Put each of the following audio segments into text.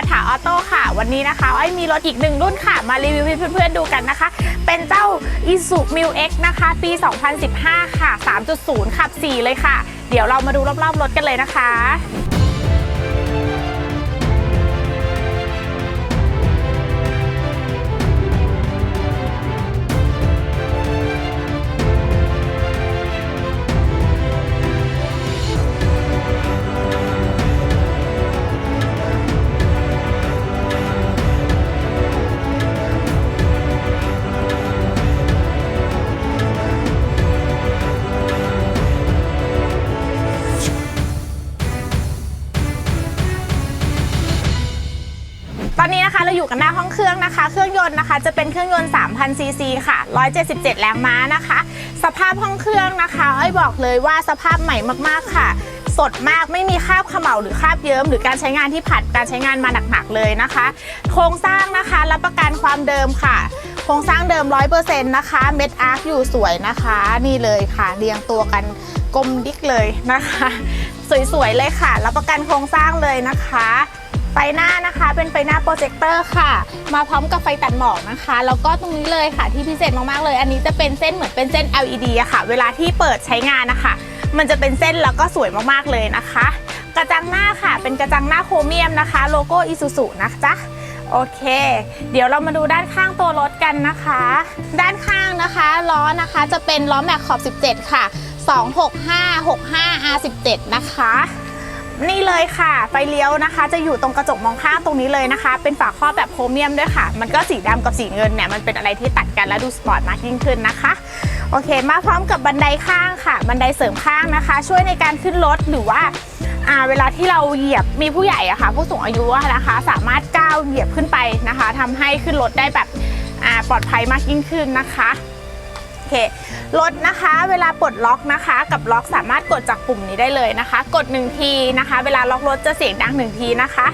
กับอ้อยนะคะนัฐาออโต้ค่ะ วันนี้นะคะอ้อยมีรถอีกหนึ่งรุ่นค่ะ มารีวิวให้เพื่อนๆดูกันนะคะ เป็นเจ้า i s u m i l X นะคะ ปี 2015 ค่ะ 3.0 ขับ 4 เลยค่ะ เดี๋ยวเรามาดูรอบๆรถกันเลยนะคะ อยู่กันหน้าห้องเครื่องนะคะ เครื่องยนต์นะคะ จะเป็นเครื่องยนต์3,000ซีซีค่ะ 177 แรงม้านะคะ สภาพห้องเครื่องนะคะอ้ยบอกเลยว่าสภาพใหม่มากๆค่ะ สดมากไม่มีคราบเขม่าหรือคราบเยิ้มหรือการใช้งานที่ผ่านการใช้งานมาหนักๆเลยนะคะ โครงสร้างนะคะ รับประกันความเดิมค่ะโครงสร้างเดิม 100%นะคะ เม็ดอาร์คอยู่สวยนะคะ นี่เลยค่ะ เรียงตัวกันกลมดิกเลยนะคะ สวยๆเลยค่ะ รับประกันโครงสร้างเลยนะคะ ไฟหน้านะคะเป็นไฟหน้าโปรเจคเตอร์ค่ะ มาพร้อมกับไฟตัดหมอกนะคะ แล้วก็ตรงนี้เลยค่ะที่พิเศษมากๆเลย อันนี้จะเป็นเส้นเหมือนเป็นเส้น LED อะค่ะ เวลาที่เปิดใช้งานนะคะ มันจะเป็นเส้นแล้วก็สวยมากๆเลยนะคะ กระจังหน้าค่ะ เป็นกระจังหน้าโครเมียมนะคะ โลโก้อิซูซุนะจ๊ะโอเค เดี๋ยวเรามาดูด้านข้างตัวรถกันนะคะ ด้านข้างนะคะล้อนะคะจะเป็นล้อแม็กขอบ 17 ค่ะ 265 65 R17 นะคะ นี่เลยค่ะ ไฟเลี้ยวนะคะ จะอยู่ตรงกระจกมองข้างตรงนี้เลยนะคะ เป็นฝาครอบแบบโครเมียมด้วยค่ะ มันก็สีดำกับสีเงินเนี่ยมันเป็นอะไรที่ตัดกันและดูสปอร์ตมากยิ่งขึ้นนะคะโอเค มาพร้อมกับบันไดข้างค่ะ บันไดเสริมข้างนะคะ ช่วยในการขึ้นรถหรือว่าเวลาที่เราเหยียบมีผู้ใหญ่อะค่ะ ผู้สูงอายุอะนะคะ สามารถก้าวเหยียบขึ้นไปนะคะทำให้ขึ้นรถได้แบบปลอดภัยมากยิ่งขึ้นนะคะ เครถนะคะ เวลาปลดล็อกนะคะ กับล็อกสามารถกดจากปุ่มนี้ได้เลยนะคะ กด 1 ทีนะคะ เวลาล็อกรถจะเสียงดัง1ทีนะคะ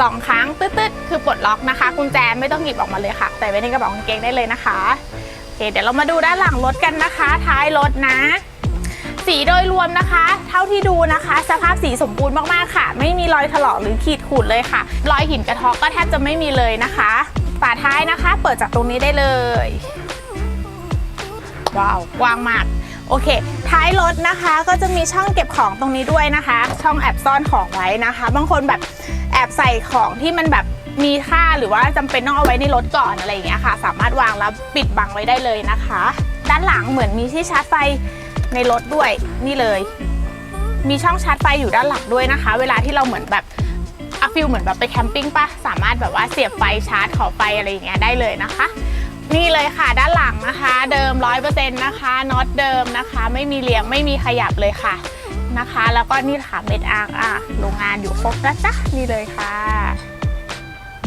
สองครั้งตืดๆคือปลดล็อกนะคะกุญแจไม่ต้องหยิบออกมาเลยค่ะใส่ไว้ในกระเป๋ากางเกงได้เลยนะคะโอเคเดี๋ยวเรามาดูด้านหลังรถกันนะคะ ท้ายรถนะ สีโดยรวมนะคะ เท่าที่ดูนะคะ สภาพสีสมบูรณ์มากๆค่ะ ไม่มีรอยถลอกหรือขีดข่วนเลยค่ะ รอยหินกระทอกก็แทบจะไม่มีเลยนะคะ ฝาท้ายนะคะ เปิดจากตรงนี้ได้เลย ว้าวกว้างมากโอเค ท้ายรถนะคะก็จะมีช่องเก็บของตรงนี้ด้วยนะคะ ช่องแอบซ่อนของไว้นะคะ บางคนแบบแอบใส่ของที่มันแบบมีค่าหรือว่าจำเป็นต้องเอาไว้ในรถก่อนอะไรอย่างเงี้ยค่ะ สามารถวางแล้วปิดบังไว้ได้เลยนะคะ ด้านหลังเหมือนมีที่ชาร์จไฟในรถด้วยนี่เลย มีช่องชาร์จไฟอยู่ด้านหลังด้วยนะคะ เวลาที่เราเหมือนแบบอะฟิลเหมือนแบบไปแคมปิ้งปะสามารถแบบว่าเสียบไฟชาร์จขอไฟอะไรอย่างเงี้ยได้เลยนะคะ นี่เลยค่ะด้านหลังนะคะ เดิม 100%นะคะน็อตเดิมนะคะ ไม่มีเลี้ยงไม่มีขยับเลยค่ะนะคะ แล้วก็นี่ค่ะเม็ดอาร์อะโรงงานอยู่ครบนะจ๊ะนี่เลยค่ะ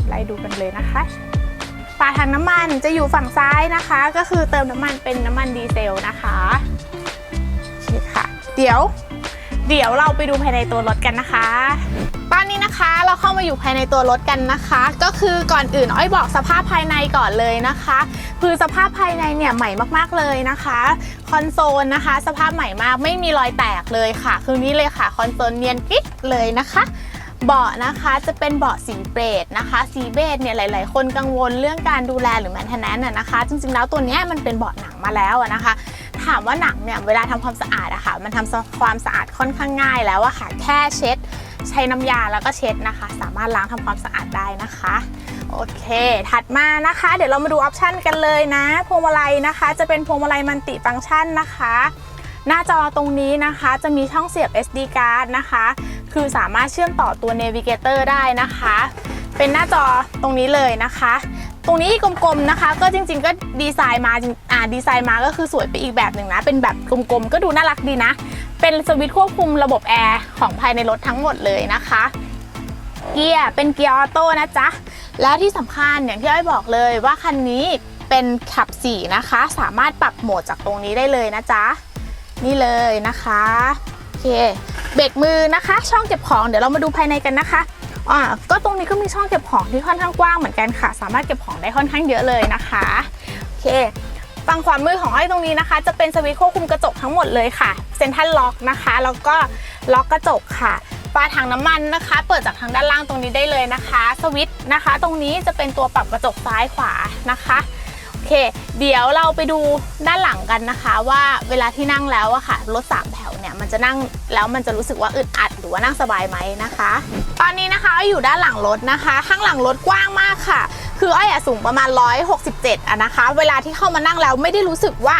ไล่ดูกันเลยนะคะฝาถังน้ำมันจะอยู่ฝั่งซ้ายนะคะ ก็คือเติมน้ำมันเป็นน้ำมันดีเซลนะคะโอเคค่ะ เดี๋ยว เดี๋ยวเราไปดูภายในตัวรถกันนะคะ ตอนนี้นะคะเราเข้ามาอยู่ภายในตัวรถกันนะคะ ก็คือก่อนอื่นอ้อยบอกสภาพภายในก่อนเลยนะคะคือสภาพภายในเนี่ยใหม่มากๆเลยนะคะคอนโซลนะคะ สภาพใหม่มากไม่มีรอยแตกเลยค่ะ คือนี้เลยค่ะคอนโซลเนียนกิ๊กเลยนะคะเบาะนะคะจะเป็นเบาะสีเบจนะคะ สีเบจเนี่ยหลาย ๆ คนกังวลเรื่องการดูแลหรือแมนเทนแนนนะนะคะ จริง ๆ แล้วตัวนี้มันเป็นเบาะหนังมาแล้วนะคะ ถามว่าหนังเนี่ยเวลาทำความสะอาดอะค่ะมันทำความสะอาดค่อนข้างง่ายแล้วอะค่ะแค่เช็ด ใช้น้ำยาแล้วก็เช็ดนะคะ สามารถล้างทำความสะอาดได้นะคะโอเค ถัดมานะคะ เดี๋ยวเรามาดูออปชันกันเลยนะ พวงมาลัยนะคะ จะเป็นพวงมาลัยมัลติฟังก์ชันนะคะ หน้าจอตรงนี้นะคะ จะมีช่องเสียบ SD card นะคะ คือสามารถเชื่อมต่อตัว Navigator ได้นะคะ เป็นหน้าจอตรงนี้เลยนะคะ ตรงนี้กลมๆนะคะ ก็จริงๆ ก็ดีไซน์มาอ่าดีไซน์มาก็คือสวยไปอีกแบบหนึ่งนะ เป็นแบบกลมๆ ก็ดูน่ารักดีนะ เป็นสวิตช์ควบคุมระบบแอร์ของภายในรถทั้งหมดเลยนะคะ เกียร์เป็นเกียร์ออโต้นะจ๊ะ แล้วที่สำคัญอย่างที่อ้อยบอกเลยว่าคันนี้เป็นขับ4นะคะ สามารถปรับโหมดจากตรงนี้ได้เลยนะจ๊ะ นี่เลยนะคะโอเคเบรกมือนะคะ ช่องเก็บของเดี๋ยวเรามาดูภายในกันนะคะอ่าก็ตรงนี้ก็มีช่องเก็บของที่ค่อนข้างกว้างเหมือนกันค่ะ สามารถเก็บของได้ค่อนข้างเยอะเลยนะคะโอเค ฝั่งขวามือของอ้อยตรงนี้นะคะ จะเป็นสวิตช์ควบคุมกระจกทั้งหมดเลยค่ะเซ็นทรัลล็อกนะคะ แล้วก็ล็อกกระจกค่ะฝาถังน้ำมันนะคะ เปิดจากทางด้านล่างตรงนี้ได้เลยนะคะ สวิตช์นะคะ ตรงนี้จะเป็นตัวปรับกระจกซ้ายขวานะคะโอเค เดี๋ยวเราไปดูด้านหลังกันนะคะ ว่าเวลาที่นั่งแล้วอะค่ะรถสามแถวเนี่ยมันจะนั่งแล้วมันจะรู้สึกว่าอึดอัดหรือว่านั่งสบายไหมนะคะ ตอนนี้นะคะอ้อยู่ด้านหลังรถนะคะ ข้างหลังรถกว้างมากค่ะ คืออ้อยอะสูงประมาณ 167อะนะคะ เวลาที่เข้ามานั่งแล้วไม่ได้รู้สึกว่า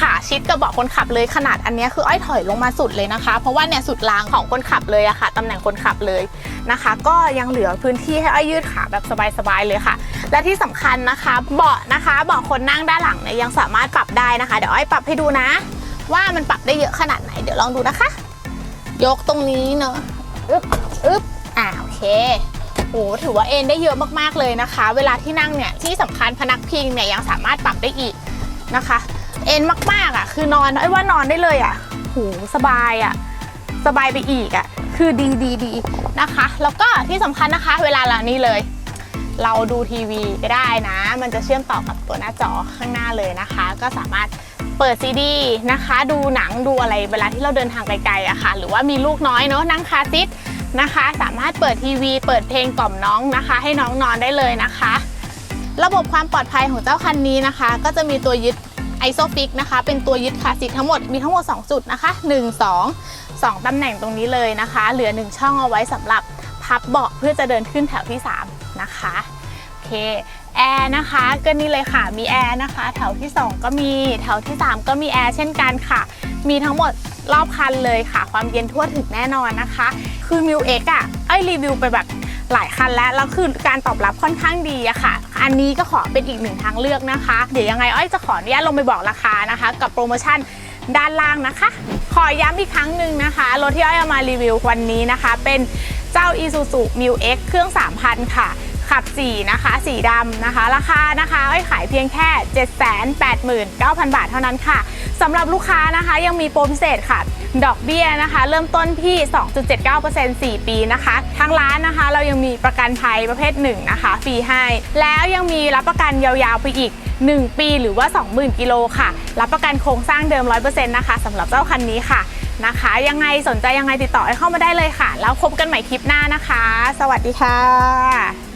ขาชิดกับเบาะคนขับเลยขนาดอันนี้คืออ้อยถอยลงมาสุดเลยนะคะ เพราะว่าเนี่ยสุดรางของคนขับเลยอะค่ะตำแหน่งคนขับเลยนะคะ ก็ยังเหลือพื้นที่ให้อ้อยยืดขาแบบสบายๆเลยค่ะ และที่สำคัญนะคะเบาะนะคะเบาะคนนั่งด้านหลังเนี่ยยังสามารถปรับได้นะคะ เดี๋ยวอ้อยปรับให้ดูนะ ว่ามันปรับได้เยอะขนาดไหนเดี๋ยวลองดูนะคะ ยกตรงนี้เนอะอึ๊บอึ๊บอ่าโอเค โอ้ถือว่าเอนได้เยอะมากๆเลยนะคะ เวลาที่นั่งเนี่ยที่สำคัญพนักพิงเนี่ยยังสามารถปรับได้อีกนะคะ เอนมากๆอะ คือนอนไอ้ว่านอนได้เลยอะโหสบายอะสบายไปอีกอะคือดีดีดีนะคะ แล้วก็ที่สำคัญนะคะ เวลาเรานี่เลย เราดูทีวีได้นะ มันจะเชื่อมต่อกับตัวหน้าจอข้างหน้าเลยนะคะ ก็สามารถเปิดซีดีนะคะ ดูหนังดูอะไรเวลาที่เราเดินทางไกลๆอะค่ะ หรือว่ามีลูกน้อยเนาะนั่งคาร์ซิท นะคะ สามารถเปิดทีวี เปิดเพลงกล่อมน้องนะคะ ให้น้องนอนได้เลยนะคะ ระบบความปลอดภัยของเจ้าคันนี้นะคะ ก็จะมีตัวยึด ISOFIX นะคะ เป็นตัวยึดคาสิททั้งหมดมีทั้งหมด 2 จุดนะคะ 1 2 2ตำแหน่งตรงนี้เลยนะคะ เหลือ 1 ช่องเอาไว้สำหรับพับเบาะเพื่อจะเดินขึ้นแถวที่ 3 นะคะโอเค แอร์นะคะก็นี่เลยค่ะมีแอร์นะคะ แถวที่ 2 ก็มีแถวที่ 3 ก็มีแอร์เช่นกันค่ะ มีทั้งหมดรอบคันเลยค่ะ ความเย็นทั่วถึงแน่นอนนะคะ คือ m ิวเอ็กอะไอรีวิวไปแบบหลายคันแล้วแล้วคือการตอบรับค่อนข้างดีอะค่ะ อันนี้ก็ขอเป็นอีกหนึ่งทางเลือกนะคะ เดี๋ยวยังไงอ้อยจะขออนุญาตลงไปบอกราคานะคะ กับโปรโมชั่นด้านล่างนะคะ ขอย้ำอีกครั้งหนึ่งนะคะรถที่อ้อยเอามารีวิววันนี้นะคะ เป็นเจ้า Isuzu m u X เครื่อง 3,000 ค่ะ ขับ 4 นะคะ สีดำนะคะ ราคานะคะอ้อยขายเพียงแค่ 789,000 บาทเท่านั้นค่ะสำหรับลูกค้านะคะยังมีโปรพิเศษค่ะ ดอกเบี้ยนะคะ เริ่มต้นที่ 2.79% 4 ปีนะคะทางร้านนะคะเรายังมีประกันภัยประเภท 1 นะคะฟรีให้ แล้วยังมีรับประกันยาวๆไปอีก 1 ปีหรือว่า 20,000 กิโลค่ะ รับประกันโครงสร้างเดิม 100%นะคะสำหรับเจ้าคันนี้ค่ะนะคะ ยังไงสนใจยังไงติดต่อให้เข้ามาได้เลยค่ะ แล้วพบกันใหม่คลิปหน้านะคะ สวัสดีค่ะ